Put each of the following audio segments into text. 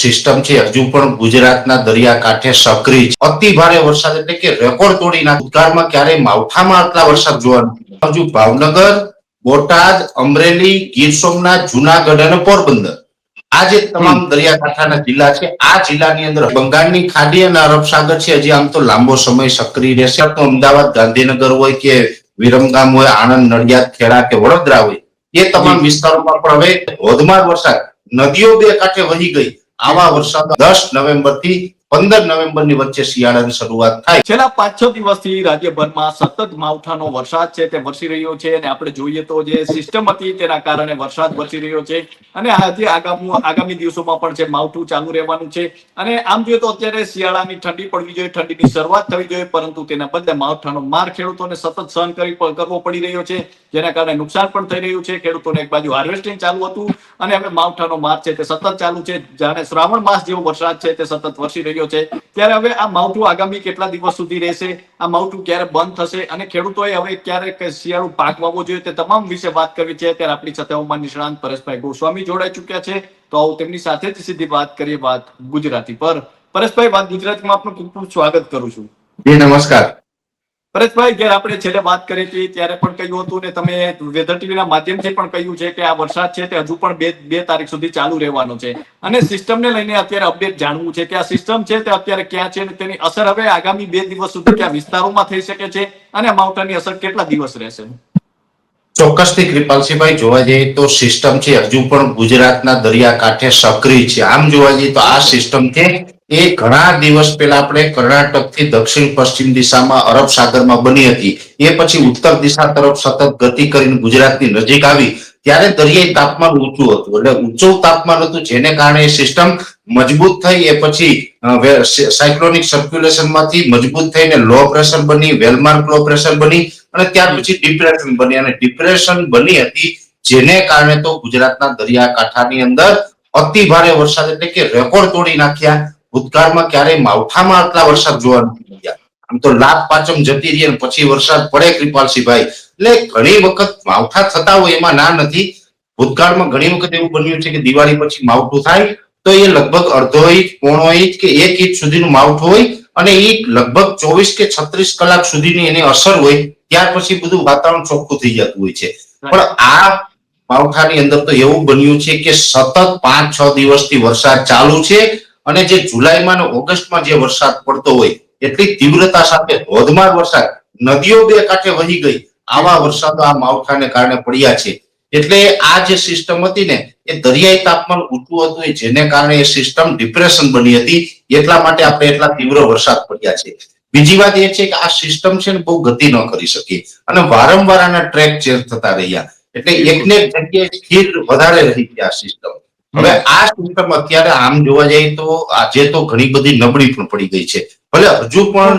System છે. હજુ પણ ગુજરાતના દરિયાકાંઠે સક્રિય છે. અતિ ભારે વરસાદ એટલે કે રેકોર્ડ તોડીના ભૂતકાળમાં ક્યારેય માવઠામાં આટલા વરસાદ જોવા નથી હજુ ભાવનગર બોટાદ અમરેલી ગીર સોમનાથ જુનાગઢ અને પોરબંદર. આ જે તમામ દરિયાકાંઠાના જિલ્લા છે આ જિલ્લાની અંદર બંગાળની ખાડી અને અરબ સાગર છે હજી આમ તો લાંબો સમય સક્રિય રહેશે. તો અમદાવાદ ગાંધીનગર હોય કે વિરમગામ હોય આણંદ નડિયાદ ખેડા કે વડોદરા હોય એ તમામ વિસ્તારોમાં પણ હવે ધોધમાર વરસાદ. નદીઓ બે કાંઠે વહી ગઈ. આવા વરસાદ દસ નવેમ્બરથી પંદર નવેમ્બરની વચ્ચે શિયાળાની શરૂઆત થાય. છેલ્લા પાંચ છ દિવસથી રાજ્યભરમાં સતત માવઠાનો વરસાદ છે તે વરસી રહ્યો છે અને આપણે જોઈએ તો જે સિસ્ટમ હતી તેના કારણે વરસાદ વરસી રહ્યો છે અને આજે આગામી આગામી દિવસોમાં પણ છે માવઠું ચાલુ રહેવાનું છે અને આમ જોઈએ તો અત્યારે શિયાળાની ઠંડી પડવી જોઈએ, ઠંડીની શરૂઆત થવી જોઈએ, પરંતુ તેના બદલે માવઠાનો માર ખેડૂતોને સતત સહન કરી કરવો પડી રહ્યો છે, જેના કારણે નુકસાન પણ થઈ રહ્યું છે, ખેડૂતોને એક બાજુ હાર્વેસ્ટિંગ ચાલુ હતું અને હવે માવઠાનો માર છે તે સતત ચાલુ છે, જાણે શ્રાવણ માસ જેવો વરસાદ છે તે સતત વરસી રહ્યો છે, ત્યારે હવે આ માવઠું આગામી કેટલા દિવસ સુધી રહેશે, આ માવઠું ક્યારે બંધ થશે અને ખેડૂતોએ હવે ક્યારે શિયાળુ પાક વાવવો જોઈએ તે તમામ વિશે વાત કરવી છે. ત્યારે આપણી સાથે હવામાન નિષ્ણાંત પરેશભાઈ ગોસ્વામી જોડાઈ ચુક્યા છે. તો આવો તેમની સાથે જ સીધી વાત કરીએ વાત ગુજરાતી પર. પરેશભાઈ, વાત ગુજરાતીમાં આપનું ખૂબ ખૂબ સ્વાગત કરું છું. નમસ્કાર. પરેશભાઈ, જયારે આપણે છેલ્લે વાત કરી હતી, ત્યારે પણ કહ્યું હતું ને, તમે વેધર ટીવીના માધ્યમથી પણ કહ્યું છે કે આ વરસાદ છે તે હજુ પણ બે બે તારીખ સુધી ચાલુ રહેવાનો છે. અને સિસ્ટમને લઈને અત્યારે અપડેટ જાણવું છે કે આ સિસ્ટમ છે તે અત્યારે ક્યાં છે તેની અસર હવે આગામી બે દિવસ સુધી કયા વિસ્તારોમાં થઈ શકે છે અને માઉન્ટર માવઠાની અસર કેટલા દિવસ રહેશે? ચોક્કસથી કૃપાલસિંહભાઈ, જોવા જઈએ તો સિસ્ટમ છે, હજુ પણ ગુજરાતના દરિયાકાંઠે સક્રિય છે. આમ જોવા જઈએ તો આ સિસ્ટમ છે એ ઘણા દિવસ પહેલા આપણે કર્ણાટકથી દક્ષિણ પશ્ચિમ દિશામાં અરબ સાગરમાં બની હતી. એ પછી ઉત્તર દિશા તરફ સતત ગતિ કરીને ગુજરાતની નજીક આવી. ત્યારે દરિયાઈ તાપમાન ઊંચું હતું. એટલે ઊંચું તાપમાન હતું જેને કારણે એ સિસ્ટમ મજબૂત થઈ. એ પછી સાયક્લોનિક સર્ક્યુલેશનમાંથી મજબૂત થઈને લો પ્રેશર બની વેલમાર્ક લો પ્રેશર બની અને ત્યાર પછી ડિપ્રેશન બની. અને ડિપ્રેશન બની હતી જેને કારણે તો ગુજરાતના દરિયાકાંઠાની અંદર અતિ ભારે વરસાદ એટલે કે રેકોર્ડ તોડી નાખ્યા. ભૂતકાળમાં ક્યારેય માવઠામાં આટલા વરસાદ જોવા નથી મળ્યા. આમ તો લાભ પાંચમ જતી રહી અને પછી વરસાદ પડે કૃપાલસિંહભાઈ. એટલે ઘણી વખત માવઠા થતા હોય એમાં ના નથી. ભૂતકાળમાં ઘણી વખત એવું બન્યું છે કે દિવાળી પછી માવઠું થાય તો એ લગભગ અડધો ઇંચ પોણો ઇંચ કે એક ઇંચ સુધીનું માવઠું હોય અને એ લગભગ ચોવીસ કે છત્રીસ કલાક સુધીની એની અસર હોય ત્યાર પછી બધું વાતાવરણ ચોખ્ખું થઈ જતું હોય છે. પણ આ માવઠાની અંદર તો એવું બન્યું છે કે સતત પાંચ છ દિવસથી વરસાદ ચાલુ છે અને જે જુલાઈમાં અને ઓગસ્ટમાં જે વરસાદ પડતો હોય એટલી તીવ્રતા સાથે ધોધમાર વરસાદ નદીઓ બે કાંઠે વહી ગઈ. આવા વરસાદો આ માવઠાને કારણે પડ્યા છે. એટલે આ જે સિસ્ટમ હતી ને એ દરિયાઈ તાપમાન ઊંચું હતું જેને કારણે એ સિસ્ટમ ડિપ્રેશન બની હતી એટલા માટે આપણે એટલા તીવ્ર વરસાદ પડ્યા છે. બીજી વાત એ છે કે આ સિસ્ટમ છે ને બહુ ગતિ ન કરી શકી. અને વારંવાર આના ટ્રેક ચેન્જ થતા રહ્યા. એટલે એકને એક જગ્યાએ સ્થિર વધારે રહી ગયા આ સિસ્ટમ હવે આ સિસ્ટમ અત્યારે આમ જોવા જઈએ તો આજે તો ઘણી બધી નબળી પણ પડી ગઈ છે. ભલે હજુ પણ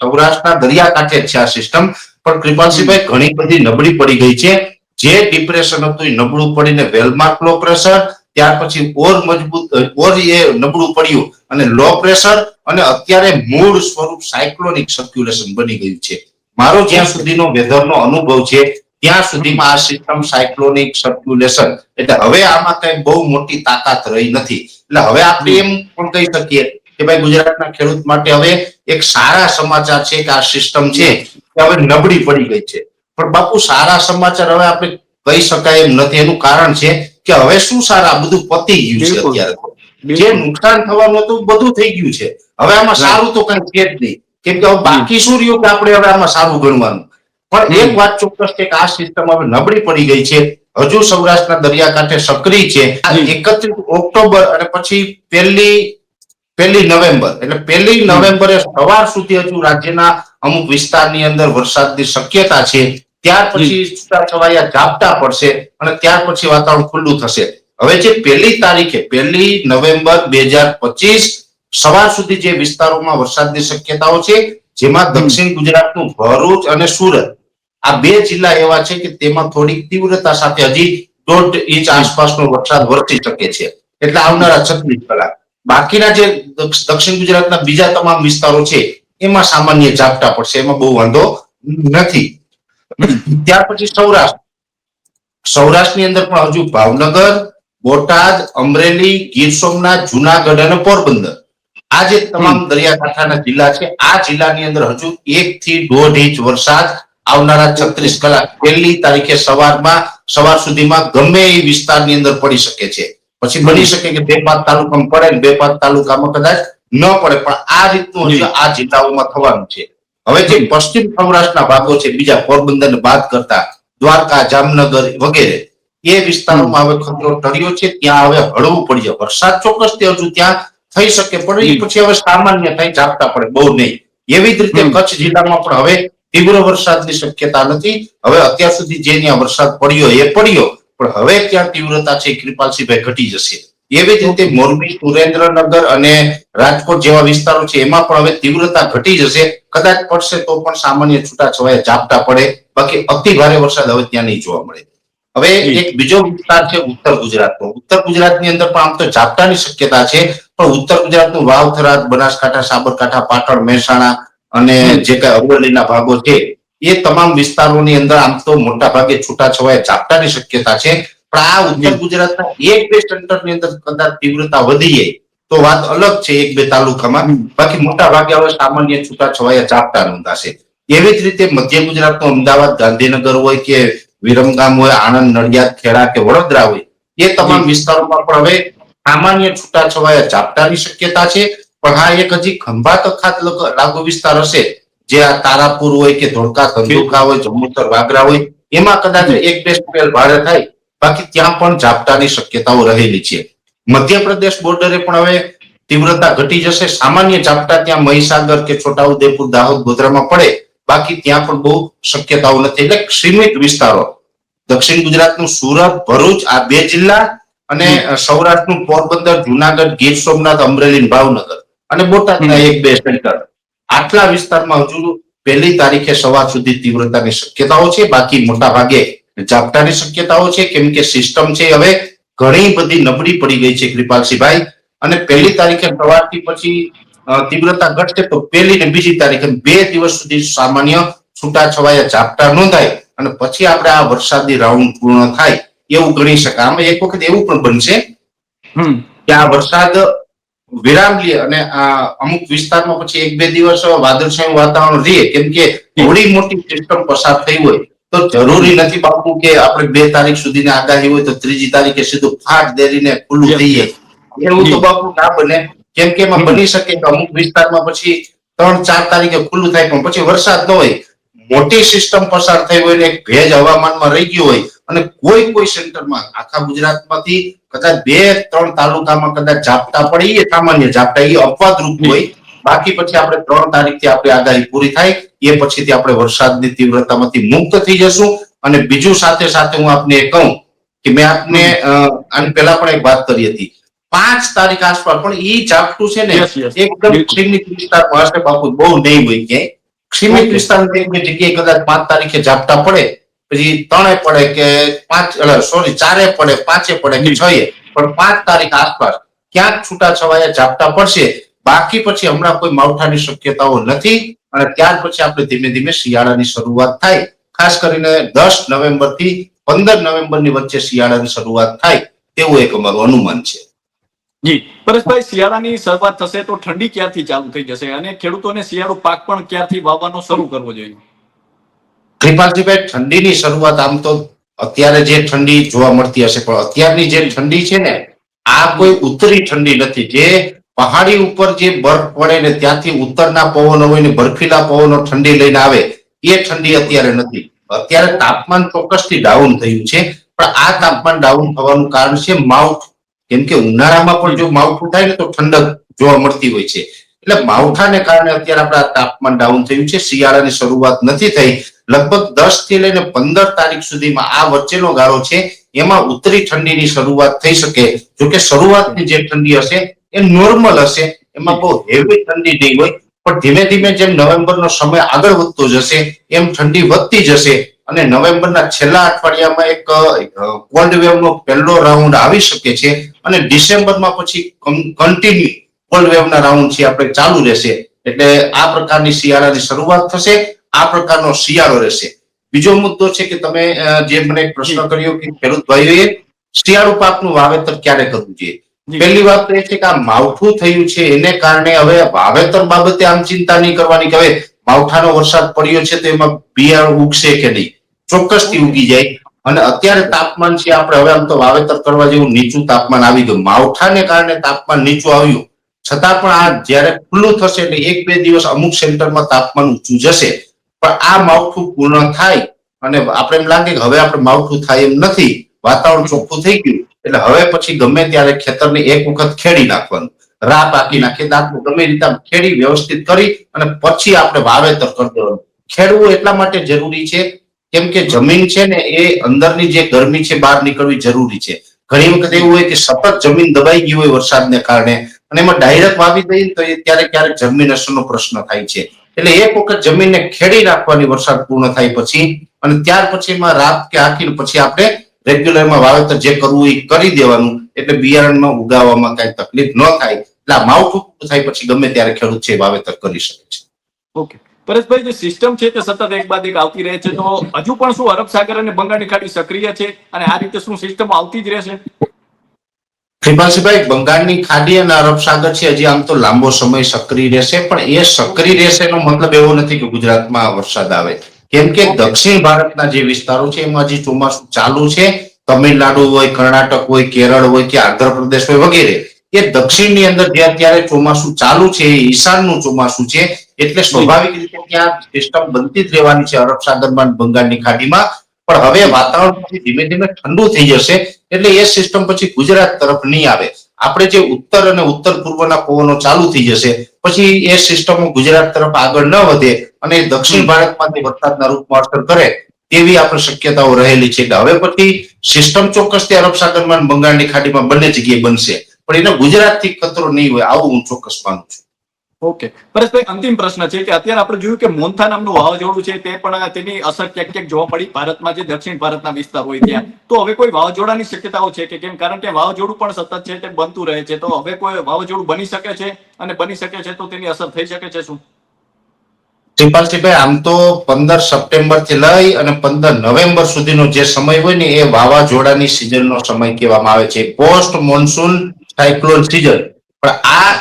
સૌરાષ્ટ્રના દરિયાકાંઠે છે આ સિસ્ટમ પણ કૃપાલસિંહભાઈ ઘણી બધી નબળી પડી ગઈ છે. જે ડિપ્રેશન હતું એ નબળું પડીને વેલમાર્ક લો પ્રેશર ત્યાર પછી ઓર મજબૂત ઓર એ નબળું પડ્યું અને લો પ્રેશર અને અત્યારે મૂળ સ્વરૂપ સાયક્લોનિક સર્ક્યુલેશન બની ગયું છે. મારો જ્યાં સુધીનો વેધરનો અનુભવ છે ત્યાં સુધીમાં આ સિસ્ટમ સાયક્લોનિક સર્ક્યુલેશન. એટલે હવે આમાં કઈ બહુ મોટી તાકાત રહી નથી. એટલે હવે આપણે એમ પણ કહી શકીએ કે ભાઈ ગુજરાતના ખેડૂત માટે હવે એક સારા સમાચાર છે કે આ સિસ્ટમ છે કે હવે નબળી પડી ગઈ છે. પણ બાપુ સારા સમાચાર હવે આપણે કહી શકાય એમ નથી. એનું કારણ છે કે હવે શું સારા? બધું પતી ગયું છે અત્યારે. જે નુકસાન થવાનું હતું બધું થઈ ગયું છે. હવે આમાં સારું તો કઈ છે જ નહીં. કેમ કે હવે બાકી શું રહ્યું કે આપણે હવે આમાં સારું ગણવાનું? પણ એક વાત ચોક્કસ છે કે આ સિસ્ટમ હવે નબળી પડી ગઈ છે. હજુ સૌરાષ્ટ્રના દરિયાકાંઠે સક્રિય છે. એકત્રીસ ઓક્ટોબર અને પછી પહેલી પહેલી નવેમ્બર. એટલે પહેલી નવેમ્બરે સવાર સુધી હજુ રાજ્યના અમુક વિસ્તારની અંદર વરસાદની શક્યતા છે. ત્યાર પછી છૂટાછવાયા ઝાપટા પડશે અને ત્યાર પછી વાતાવરણ ખુલ્લું થશે. હવે જે પહેલી તારીખે પહેલી નવેમ્બર બે હજાર પચીસ સવાર સુધી જે વિસ્તારોમાં વરસાદની શક્યતાઓ છે જેમાં દક્ષિણ ગુજરાતનું ભરૂચ અને સુરત. આ બે જિલ્લા એવા છે કે તેમાં થોડીક તીવ્રતા સાથે હજી દોઢ ઇંચ આસપાસનો વરસાદ વરસી શકે છે. એટલે આવનારા છત્રીસ કલાક. બાકીના જે દક્ષિણ ગુજરાતના બીજા તમામ વિસ્તારો છે એમાં સામાન્ય ઝાપટા પડશે. એમાં બહુ વાંધો નથી. ત્યાર પછી સૌરાષ્ટ્ર. સૌરાષ્ટ્રની અંદર પણ હજુ ભાવનગર બોટાદ અમરેલી ગીર સોમનાથ જુનાગઢ અને પોરબંદર. આ જે તમામ દરિયાકાંઠાના જિલ્લા છે આ જિલ્લાની અંદર હજુ એક થી દોઢ ઇંચ વરસાદ આવનારા છત્રીસ કલાક પહેલી તારીખે સવારમાં સવાર સુધીમાં ગમે એ વિસ્તારની અંદર પડી શકે છે. પછી બની શકે કે બે પાંચ તાલુકામાં પડે ને બે પાંચ તાલુકામાં કદાચ ન પડે પણ આ રીતનું હજુ આ જિલ્લાઓમાં થવાનું છે. હવે જે પશ્ચિમ સૌરાષ્ટ્રના ભાગો છે બીજા પોરબંદર બાદ કરતા દ્વારકા જામનગર વગેરે એ વિસ્તારોમાં હવે ખતરો ટળ્યો છે ત્યાં હવે હળવું પડી જાય. વરસાદ ચોક્કસ તે હજુ ત્યાં થઈ શકે પણ એ પછી હવે સામાન્ય થાય ઝાપટા પડે બહુ નહીં. એવી જ રીતે કચ્છ જિલ્લામાં પણ હવે તીવ્ર વરસાદની શક્યતા નથી. હવે અત્યાર સુધી જે ત્યાં વરસાદ પડ્યો એ પડ્યો પણ હવે ત્યાં તીવ્રતા છે કૃપાલસિંહભાઈ ઘટી જશે. એવી જ રીતે મોરબી સુરેન્દ્રનગર અને રાજકોટ જેવા વિસ્તારો છે એમાં પણ હવે તીવ્રતા ઘટી જશે. કદાચ પડશે તો પણ સામાન્ય છૂટાછવાયા ઝાપટા પડે. બાકી અતિ ભારે વરસાદ હવે ત્યાં નહીં જોવા મળે. હવે એક બીજો વિસ્તાર છે ઉત્તર ગુજરાતનો. ઉત્તર ગુજરાતની અંદર પણ આમ તો ઝાપટાની શક્યતા છે પણ ઉત્તર ગુજરાતનું વાવ થરાદ બનાસકાંઠા સાબરકાંઠા પાટણ મહેસાણા અને જે કઈ અરવલ્લીના ભાગો છે એ તમામ વિસ્તારોની અંદર આમ તો મોટા ભાગે છૂટાછવાયા ઝાપટાની શક્યતા છે. પણ આ ઉત્તર ગુજરાતના એક બે સેન્ટરની અંદર કદાચ તીવ્રતા વધી જાય તો વાત અલગ છે એક બે તાલુકામાં. બાકી મોટા ભાગે હવે સામાન્ય છૂટાછવાયા ઝાપટા નોંધાશે એવી જ રીતે મધ્ય ગુજરાતનું અમદાવાદ ગાંધીનગર હોય કે વિરમગામ હોય આણંદ નડિયાદ ખેડા કે વડોદરા હોય એ તમામ વિસ્તારોમાં પણ હવે સામાન્ય છૂટાછવાયા ઝાપટાની શક્યતા છે. પણ હા એક હજી ખંભાત ખાત લગ- વિસ્તાર હશે જે આ તારાપુર હોય કે ધોળકા ધંધુકા હોય જમ્મુતર વાગરા હોય એમાં કદાચ એક બે સ્પેલ ભારે થાય. બાકી ત્યાં પણ ઝાપટાની શક્યતાઓ રહેલી છે. મધ્યપ્રદેશ બોર્ડરે પણ હવે તીવ્રતા ઘટી જશે. સામાન્ય ઝાપટા ત્યાં મહીસાગર કે છોટાઉદેપુર દાહોદ ગોધરામાં પડે. બાકી ત્યાં પણ બહુ શક્યતાઓ નથી. એટલે સીમિત વિસ્તારો. દક્ષિણ ગુજરાતનું સુરત ભરૂચ આ બે જિલ્લા અને સૌરાષ્ટ્રનું પોરબંદર જુનાગઢ ગીર સોમનાથ અમરેલી ભાવનગર. અને બોટાદના એક બે સેન્ટર. આટલા વિસ્તારમાં હજુ પહેલી તારીખે સવાર સુધી તીવ્રતાની શક્યતાઓ છે. બાકી મોટા ભાગે ઝાપટાની શક્યતાઓ છે. કેમ કે સિસ્ટમ છે હવે ઘણી બધી નબળી પડી ગઈ છે કૃપાલસિંહભાઈ. અને પહેલી તારીખે સવારથી પછી તીવ્રતા ઘટશે તો પહેલી ને બીજી તારીખે બે દિવસ સુધી સામાન્ય છૂટાછવાયા ઝાપટા નોંધાય અને પછી આપણે આ વરસાદી રાઉન્ડ પૂર્ણ થાય એવું ગણી શકાય. આમાં એક વખત એવું પણ બનશે કે આ વરસાદ વિરામ લે અને આ અમુક વિસ્તારમાં પછી એક બે દિવસ વાદળછાયું વાતાવરણ રહે. કેમ કે થોડી મોટી સિસ્ટમ પસાર થઈ હોય તો જરૂરી નથી બાપુ કે આપણે બે તારીખ સુધીની આગાહી હોય તો ત્રીજી તારીખે સીધું ફાટ દેરીને ખુલ્લું Yes, થઈ જાય. એવું તો બાપુ ના બને. કેમ કે એમાં બની શકે કે અમુક વિસ્તારમાં પછી ત્રણ, ચાર તારીખે ખુલ્લું થાય પણ પછી વરસાદ ન હોય. મોટી સિસ્ટમ પસાર થઈ હોય ને ભેજ હવામાનમાં રહી ગયું હોય અને કોઈ કોઈ સેન્ટરમાં આખા ગુજરાતમાંથી કદાચ બે, ત્રણ તાલુકામાં કદાચ ઝાપટા પડે એ સામાન્ય ઝાપટા, એ અપવાદ રૂપ હોય. બાકી પછી આપણે ત્રણ તારીખથી આપણી આગાહી પૂરી થાય, એ પછીથી આપણે વરસાદની તીવ્રતામાંથી મુક્ત થઈ જશું. અને બીજું સાથે સાથે હું આપને કહું કે મેં આપને આની પહેલા પણ એક વાત કરી હતી. પાંચ તારીખ આસપાસ પણ ઈ ઝાપટું છે ને. એકદમ સીમિત વિસ્તારમાં હશે બાપુ બહુ નહીં હોય ક્યાંય સીમિત. એક બે જગ્યાએ કદાચ પાંચ તારીખે ઝાપટા પડે પછી ત્રણે પડે કે પાંચ સોરી ચારે પડે પાંચે પડે કે. છએ પણ પાંચ તારીખ આસપાસ ક્યાંક છૂટા છવાયા ઝાપટા પડશે બાકી પછી હમણાં કોઈ માવઠાની શક્યતાઓ નથી અને ત્યાર પછી આપણે ધીમે ધીમે શિયાળાની શરૂઆત થાય ખાસ કરીને દસ નવેમ્બરથી પંદર નવેમ્બરની વચ્ચે શિયાળાની શરૂઆત થાય તેવું એક અમારું અનુમાન છે જી. પરેશભાઈ શિયાળાની શરૂઆત થશે તો ઠંડી ક્યારથી ચાલુ થઈ જશે અને ખેડૂતોને શિયાળો પાક પણ ક્યારથી વાવવાનો શરૂ કરવો જોઈએ? કૃપાલજીભાઈ ઠંડીની શરૂઆત આમ તો અત્યારે જે ઠંડી જોવા મળતી હશે પણ અત્યારની જે ઠંડી છે ને આ કોઈ ઉત્તરી ઠંડી નથી. જે પહાડી ઉપર જે બરફ પડે ને ત્યાંથી ઉત્તરના પવનો હોય ને બરફીલા પવનો ઠંડી લઈને આવે એ ઠંડી અત્યારે નથી. અત્યારે તાપમાન ચોક્કસથી ડાઉન થયું છે પણ આ તાપમાન ડાઉન થવાનું કારણ છે માવઠું. કેમ કે ઉનાળામાં પણ જો માવઠું થાય ને તો ઠંડક જોવા મળતી હોય છે. એટલે માવઠાને કારણે અત્યારે આપણા તાપમાન ડાઉન થયું છે. શિયાળાની શરૂઆત નથી થઈ. લગભગ દસથી લઈને પંદર તારીખ સુધીમાં આ વચ્ચેનો ગાળો છે. એમાં ઉત્તરી ઠંડીની શરૂઆત થઈ શકે. જો કે શરૂઆતની જે ઠંડી હશે એ નોર્મલ હશે. એમાં બહુ હેવી ઠંડી નહીં હોય. પણ ધીમે ધીમે જેમ નવેમ્બરનો સમય આગળ વધતો જશે, એમ ઠંડી વધતી જશે. અને નવેમ્બરના છેલ્લા અઠવાડિયામાં એક કોલ્ડ વેવનો પહેલો રાઉન્ડ આવી શકે છે. અને ડિસેમ્બરમાં પછી કન્ટિન્યુ કોલ્ડ વેવના રાઉન્ડ છે આપણે ચાલુ રહેશે એટલે આ પ્રકારની શિયાળાની શરૂઆત થશે આ પ્રકારનો શિયાળો રહેશે. બીજો મુદ્દો છે કે તમે જે મને એક પ્રશ્ન કર્યો કે ખેડૂત ભાઈઓએ શિયાળુ પાકનું વાવેતર ક્યારે કરવું જોઈએ? પહેલી વાત તો એ છે કે આ માવઠું થયું છે એને કારણે હવે વાવેતર બાબતે આમ ચિંતા નહીં કરવાની કે હવે માવઠાનો વરસાદ પડ્યો છે તો એમાં બિયારણ ઉગશે કે નહીં? ચોક્કસથી ઉગી જાય. અને અત્યારે તાપમાન છે, આપણે હવે આમ તો વાવેતર કરવા જેવું નીચું તાપમાન આવી ગયું. માવઠાને કારણે તાપમાન નીચું આવ્યું. છતાં પણ આ જ્યારે ખુલ્લું થશે એટલે એક બે દિવસ અમુક સેન્ટરમાં તાપમાન ઊંચું જશે. પણ આ માવઠું પૂર્ણ થાય અને આપણે એમ લાગે કે હવે આપણે માવઠું થાય એમ નથી. વાતાવરણ ચોખ્ખું થઈ ગયું. એટલે હવે પછી ગમે ત્યારે ખેતરને એક વખત ખેડી નાખવાનું. રા પાકી નાખી. દાંતનું ગમે રીતે ખેડી વ્યવસ્થિત કરી અને પછી આપણે વાવેતર કરી દેવાનું. ખેડવું એટલા માટે જરૂરી છે કેમ કે જમીન છે ને એ અંદરની જે ગરમી છે, બહાર નીકળવી જરૂરી છે. ઘણી વખત એવું હોય કે સતત જમીન દબાઈ ગઈ હોય વરસાદને કારણે અને એમાં ડાયરેક્ટ વાવી દઈએ તો એ ક્યારેક જમીન અસરનો પ્રશ્ન થાય છે. એટલે એક વખત જમીનને ખેડી નાખવાની વરસાદ પૂર્ણ થાય પછી અને ત્યાર પછી એમાં રાત કે આખી પછી આપણે રેગ્યુલરમાં વાવેતર જે કરવું એ કરી દેવાનું. એટલે બિયારણમાં ઉગાવવામાં કઈ તકલીફ ન થાય. એટલે આ માવઠું થાય પછી ગમે ત્યારે ખેડૂત છે વાવેતર કરી શકે છે. ઓકે પરેશભાઈ જે સિસ્ટમ છે તે સતત એક બાદ એક આવતી રહે છે. તો હજુ પણ શું અરબ સાગર અને બંગાળની ખાડી સક્રિય છે અને આ રીતે શું સિસ્ટમ આવતી જ રહેશે? કૃપાલસિંહભાઈ બંગાળની ખાડી અને અરબ સાગર છે, હજી આમ તો લાંબો સમય સક્રિય રહેશે, પણ એ સક્રિય રહેશે એનો મતલબ એવો નથી કે ગુજરાતમાં વરસાદ આવે. કેમ કે દક્ષિણ ભારતના જે વિસ્તારો છે, એમાં હજી ચોમાસું ચાલુ છે. તમિલનાડુ હોય, કર્ણાટક હોય, કેરળ હોય કે આંધ્રપ્રદેશ હોય વગેરે. એ દક્ષિણની અંદર જે અત્યારે ચોમાસું ચાલુ છે, એ ઈશાનનું ચોમાસું છે એટલે સ્વાભાવિક રીતે ત્યાં સિસ્ટમ બનતી જ રહેવાની છે અરબ સાગરમાં બંગાળની ખાડીમાં. પણ હવે વાતાવરણ પછી ધીમે ધીમે ઠંડુ થઈ જશે એટલે એ સિસ્ટમ પછી ગુજરાત તરફ નહીં આવે. આપણે જે ઉત્તર અને ઉત્તર પૂર્વના પવનો ચાલુ થઈ જશે પછી એ સિસ્ટમો ગુજરાત તરફ આગળ ન વધે અને દક્ષિણ ભારતમાંથી વરસાદના રૂપમાં અસર કરે તેવી આપણે શક્યતાઓ રહેલી છે. એટલે હવે પછી સિસ્ટમ ચોક્કસથી અરબ સાગરમાં બંગાળની ખાડીમાં બંને જગ્યાએ બનશે. પણ એને ગુજરાતથી ખતરો નહીં હોય આવું હું ચોક્કસ માનું છું. ઓકે પરેશભાઈ, અંતિમ પ્રશ્ન છે કે અત્યારે આપણે જોયું કે મોન્થા નામનું વાવાઝોડું છે, તે પણ તેની અસર ક્યાંક ક્યાંક જોવા પડી ભારતમાં જે દક્ષિણ ભારતના વિસ્તાર હોય ત્યાં. તો હવે કોઈ વાવાઝોડાની શક્યતાઓ છે કે કેમ? કારણ કે વાવાઝોડું પણ સતત છે તે બનતું રહે છે. તો હવે કોઈ વાવાઝોડું બની શકે છે? અને બની શકે છે તો તેની અસર થઈ શકે છે શું? શ્રીપાલજીભાઈ આમ તો પંદર સપ્ટેમ્બરથી લઈ અને પંદર નવેમ્બર સુધીનો જે સમય હોય ને એ વાવાઝોડાની સિઝનનો સમય કહેવામાં આવે છે. Post monsoon cyclone season. પણ આ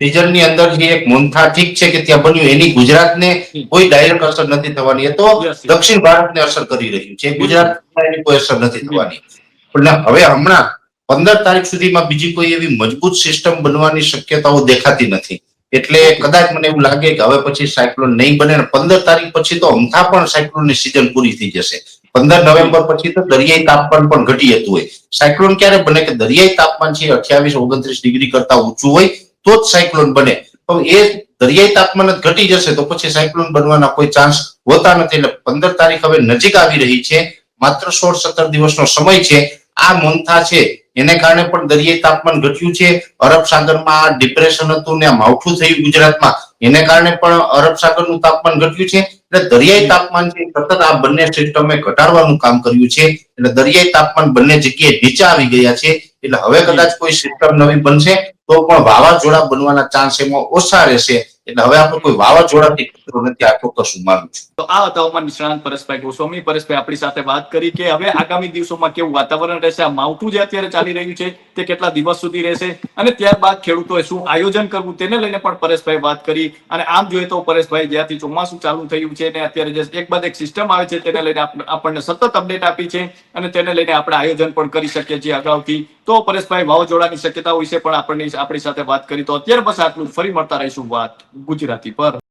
સિઝનની અંદર જે એક મોન્થા ઠીક છે કે ત્યાં બન્યું એની ગુજરાતને કોઈ ડાયરેક્ટ અસર નથી થવાની. એ તો. દક્ષિણ ભારતને અસર કરી રહ્યું છે. ગુજરાતમાં એની કોઈ અસર નથી થવાની. પણ હવે હમણાં પંદર તારીખ સુધીમાં બીજી કોઈ એવી મજબૂત સિસ્ટમ બનવાની શક્યતાઓ દેખાતી નથી. એટલે કદાચ મને એવું લાગે કે હવે પછી સાયક્લોન નહીં બને પંદર તારીખ પછી તો અમથા પણ સાયક્લોનની સિઝન પૂરી થઈ જશે. પંદર નવેમ્બર પછી તો દરિયાઈ તાપમાન પણ ઘટી જતું હોય. સાયક્લોન ક્યારે બને કે દરિયાઈ તાપમાન છે અઠ્યાવીસ ઓગણત્રીસ ડિગ્રી કરતા ઊંચું હોય તો જ સાયક્લોન બને. પણ એ દરિયાઈ તાપમાન જ ઘટી જશે તો પછી સાયક્લોન બનવાના કોઈ ચાન્સ હોતા નથી. એટલે પંદર તારીખ હવે નજીક આવી રહી છે. માત્ર સોળ સત્તર દિવસનો સમય છે. આ મંથા છે. એને કારણે પણ દરિયાઈ તાપમાન ઘટ્યું છે. અરબ સાગરમાં ડિપ્રેશન હતું ને માવઠું થયું ગુજરાતમાં. એને કારણે પણ અરબ સાગરનું તાપમાન ઘટ્યું છે. એટલે દરિયાઈ તાપમાન છે સતત આ બંને સિસ્ટમે ઘટાડવાનું કામ કર્યું છે. એટલે દરિયાઈ તાપમાન બંને જગ્યાએ નીચે આવી ગયા છે. એટલે હવે કદાચ કોઈ સિસ્ટમ નવી બનશે. તો પણ વાવાઝોડા બનવાના ચાન્સ એમાં ઓછા રહેશે. એટલે હવે આપણે કોઈ વાવાઝોડાથી ખતરો નથી આ ચોક્કસ હું માનું છું. તો આ હતા હવામાન નિષ્ણાંત પરેશભાઈ ગોસ્વામી. પરેશભાઈ, આપણી સાથે વાત કરી કે હવે આગામી દિવસોમાં કેવું વાતાવરણ રહેશે? આ માવઠું જે અત્યારે ચાલી રહ્યું છે, તે કેટલા દિવસ સુધી રહેશે? અને ત્યારબાદ ખેડૂતોએ શું આયોજન કરવું તેને લઈને પણ પરેશભાઈ વાત કરી. અને આમ જોઈએ તો પરેશભાઈ જ્યાંથી ચોમાસું ચાલુ થયું છે અને અત્યારે જે એક બાદ એક સિસ્ટમ આવે છે, તેને લઈને આપણને સતત અપડેટ આપી છે. અને તેને લઈને આપણે આયોજન પણ કરી શકીએ છીએ અગાઉથી તો પરેશભાઈ વાવાઝોડાની શક્યતાઓ વિશે પણ આપણને આપણી સાથે વાત કરી. તો અત્યારે બસ આટલું ફરી મળતા રહીશું વાત ગુજરાતી પર.